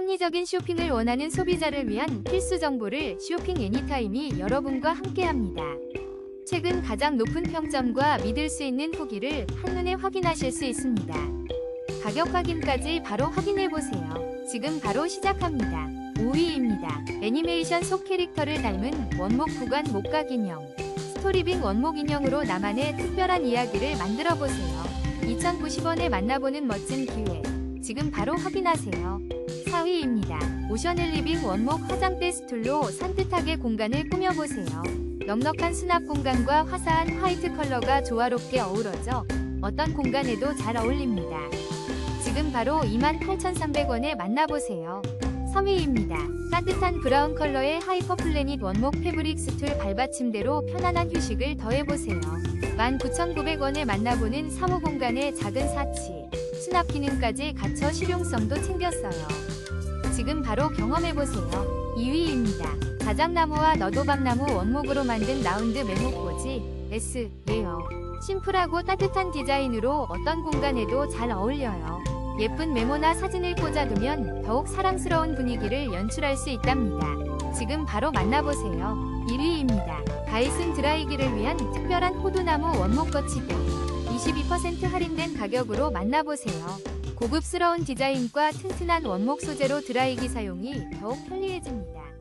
합리적인 쇼핑을 원하는 소비자를 위한 필수 정보를 쇼핑 애니타임이 여러분과 함께합니다. 최근 가장 높은 평점과 믿을 수 있는 후기를 한눈에 확인하실 수 있습니다. 가격 확인까지 바로 확인해 보세요. 지금 바로 시작합니다. 5위입니다. 애니메이션 속 캐릭터를 닮은 원목 구간 목각 인형. 스토리빙 원목 인형으로 나만의 특별한 이야기를 만들어 보세요. 2,090원에 만나보는 멋진 기회. 지금 바로 확인하세요. 4위입니다. 오션을 리빙 원목 화장대 스툴로 산뜻하게 공간을 꾸며보세요. 넉넉한 수납 공간과 화사한 화이트 컬러가 조화롭게 어우러져 어떤 공간에도 잘 어울립니다. 지금 바로 28,300원에 만나보세요. 3위입니다. 따뜻한 브라운 컬러의 하이퍼 플래닛 원목 패브릭 스툴 발받침대로 편안한 휴식을 더해보세요. 19,900원에 만나보는 사무 공간의 작은 사치, 수납 기능까지 갖춰 실용성도 챙겼어요. 지금 바로 경험해보세요. 2위입니다. 자작나무와 너도박나무 원목으로 만든 라운드 메모꽂이 S 레어. 심플하고 따뜻한 디자인으로 어떤 공간에도 잘 어울려요. 예쁜 메모나 사진을 꽂아두면 더욱 사랑스러운 분위기를 연출할 수 있답니다. 지금 바로 만나보세요. 1위입니다. 다이슨 드라이기를 위한 특별한 호두나무 원목 거치대. 22% 할인된 가격으로 만나보세요. 고급스러운 디자인과 튼튼한 원목 소재로 드라이기 사용이 더욱 편리해집니다.